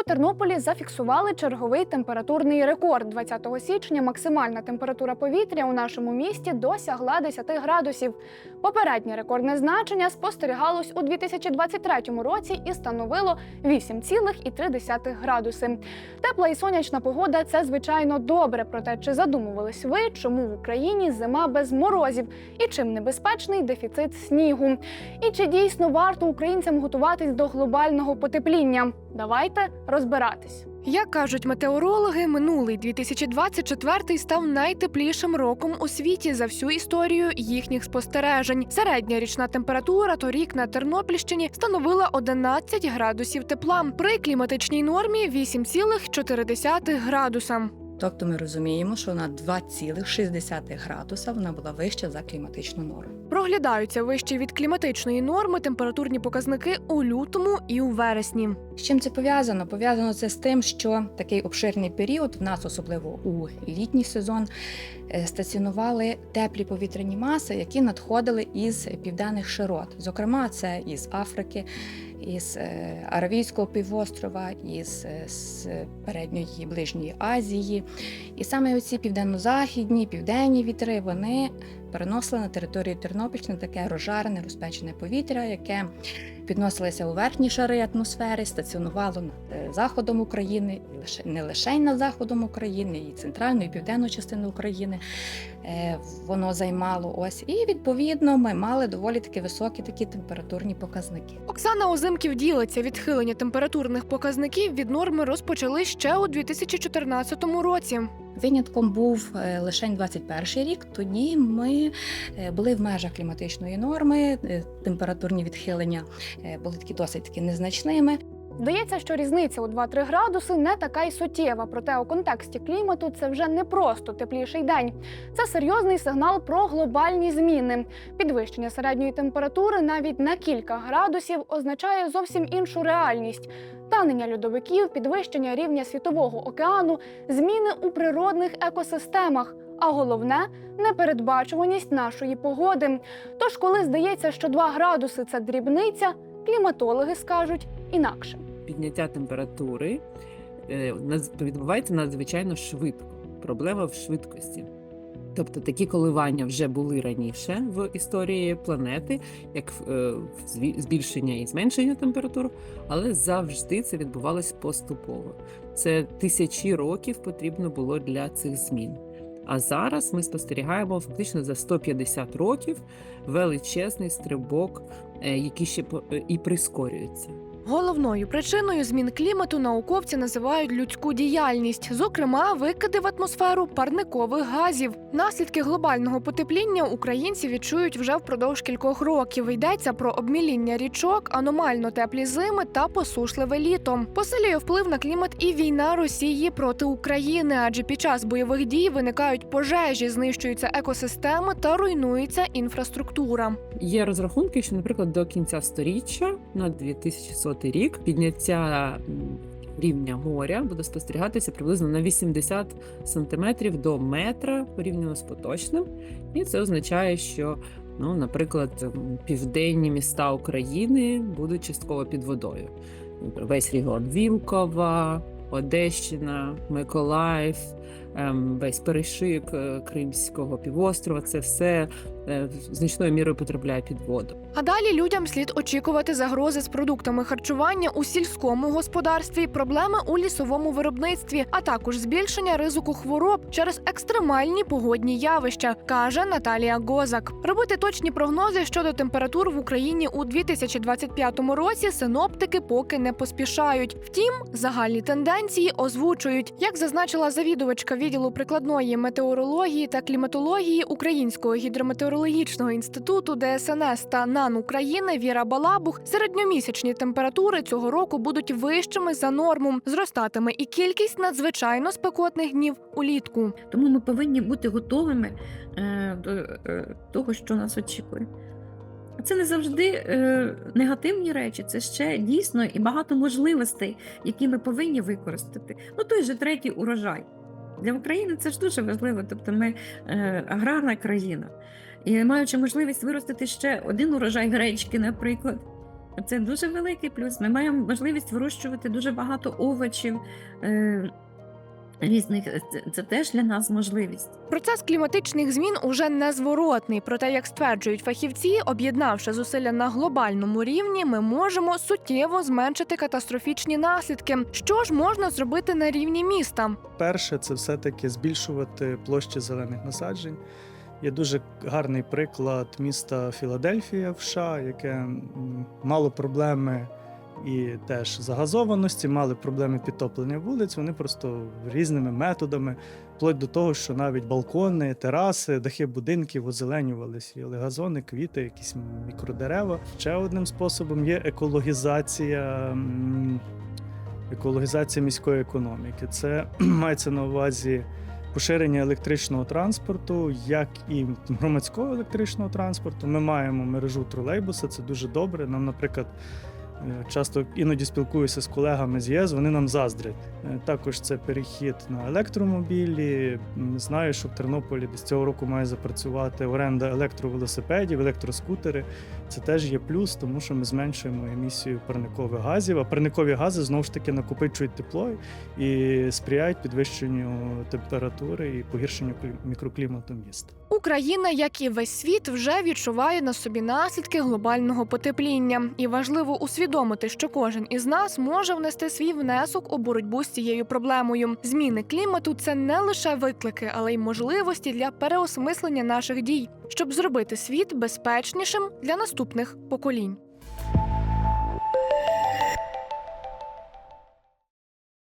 У Тернополі зафіксували черговий температурний рекорд. 20 січня максимальна температура повітря у нашому місті досягла 10 градусів. Попереднє рекордне значення спостерігалось у 2023 році і становило 8,3 градуси. Тепла і сонячна погода це звичайно добре. Проте чи задумувались ви, чому в Україні зима без морозів і чим небезпечний дефіцит снігу? І чи дійсно варто українцям готуватись до глобального потепління? Давайте розбиратись. Як кажуть метеорологи, минулий 2024 став найтеплішим роком у світі за всю історію їхніх спостережень. Середня річна температура торік на Тернопільщині становила 11 градусів тепла при кліматичній нормі 8,4 градуса. Тобто ми розуміємо, що на 2,6 градуса вона була вища за кліматичну норму. Проглядаються вищі від кліматичної норми температурні показники у лютому і у вересні. З чим це пов'язано? Пов'язано це з тим, що такий обширний період в нас, особливо у літній сезон, е, стаціонували теплі повітряні маси, які надходили із південних широт. Зокрема, це із Африки, із е, Аравійського півострова, із е, з передньої ближньої Азії. І саме оці південно-західні, південні вітри вони переносили на територію Тернопільщини таке розжарене, розпечене повітря, яке підносилося у верхні шари атмосфери, стаціонувало над е, заходом України, лише не лише над заходом України, і центральну, і південну частину України. Е, Воно займало ось. І відповідно ми мали доволі таки високі такі температурні показники. Оксана Озимків ділиться відхилення температурних показників від норми розпочали ще у 2014 році. Винятком був е, лише 21 рік. Тоді ми е, були в межах кліматичної норми, е, температурні відхилення були такі досить таки незначними. Здається, що різниця у 2-3 градуси не така й суттєва, проте у контексті клімату це вже не просто тепліший день. Це серйозний сигнал про глобальні зміни. Підвищення середньої температури навіть на кілька градусів означає зовсім іншу реальність. Танення льодовиків, підвищення рівня світового океану, зміни у природних екосистемах. А головне непередбачуваність нашої погоди. Тож, коли здається, що 2 градуси це дрібниця, кліматологи скажуть інакше. підняття температури е, відбувається надзвичайно швидко. Проблема в швидкості. Тобто такі коливання вже були раніше в історії планети, як е, збільшення і зменшення температур, але завжди це відбувалось поступово. Це тисячі років потрібно було для цих змін. А зараз ми спостерігаємо фактично за 150 років величезний стрибок, е, який ще е, і прискорюється. Головною причиною змін клімату науковці називають людську діяльність, зокрема, викиди в атмосферу парникових газів. Наслідки глобального потепління українці відчують вже впродовж кількох років. Йдеться про обміління річок, аномально теплі зими та посушливе літо. Посилює вплив на клімат і війна Росії проти України, адже під час бойових дій виникають пожежі, знищуються екосистеми та руйнується інфраструктура. Є розрахунки, що, наприклад, до кінця сторіччя на 2100 рік підняття рівня моря буде спостерігатися приблизно на 80 сантиметрів до метра порівняно з поточним. І це означає, що, ну, наприклад, південні міста України будуть частково під водою. Весь регіон Вілкова, Одещина, Миколаїв, весь перешик е, Кримського півострова це все е, значною мірою потрапляє під воду. А далі людям слід очікувати загрози з продуктами харчування у сільському господарстві, проблеми у лісовому виробництві, а також збільшення ризику хвороб через екстремальні погодні явища, каже Наталія Гозак. Робити точні прогнози щодо температур в Україні у 2025 році синоптики поки не поспішають. Втім, загальні тенденції озвучують, як зазначила завідувачка відділу прикладної метеорології та кліматології Українського гідрометеорологічного інституту ДСНС та НАН України Віра Балабух, середньомісячні температури цього року будуть вищими за норму. Зростатиме і кількість надзвичайно спекотних днів улітку. Тому ми повинні бути готовими е, до е, того, що нас очікує. Це не завжди е, негативні речі, це ще дійсно і багато можливостей, які ми повинні використати. Ну той же третій урожай. Для України це ж дуже важливо. Тобто ми е, аграрна країна. І маючи можливість виростити ще один урожай гречки, наприклад, Це дуже великий плюс. Ми маємо можливість вирощувати дуже багато овочів. Е, Різних це, це теж для нас можливість. Процес кліматичних змін уже незворотний. Проте, як стверджують фахівці, об'єднавши зусилля на глобальному рівні, ми можемо суттєво зменшити катастрофічні наслідки. Що ж можна зробити на рівні міста? Перше, це все-таки збільшувати площі зелених насаджень. Є дуже гарний приклад міста Філадельфія в США, яке мало проблеми і теж загазованості, мали проблеми підтоплення вулиць. Вони просто різними методами, вплоть до того, що навіть балкони, тераси, дахи будинків озеленювалися. Сіяли газони, квіти, якісь мікродерева. Ще одним способом є екологізація. екологізація міської економіки. Це мається на увазі поширення електричного транспорту, як і громадського електричного транспорту. Ми маємо мережу тролейбуса, це дуже добре. Нам, наприклад, часто іноді спілкуюся з колегами з ЄС, вони нам заздрять. Е, Також це перехід на електромобілі. Знаю, що в Тернополі десь цього року має запрацювати оренда електровелосипедів, електроскутери. Це теж є плюс, тому що ми зменшуємо емісію парникових газів. А парникові гази знову ж таки накопичують тепло і сприяють підвищенню температури і погіршенню клі- мікроклімату міста. Україна, як і весь світ, вже відчуває на собі наслідки глобального потепління, і важливо усвідомити, що кожен із нас може внести свій внесок у боротьбу з цією проблемою. Зміни клімату це не лише виклики, але й можливості для переосмислення наших дій, щоб зробити світ безпечнішим для наступних поколінь.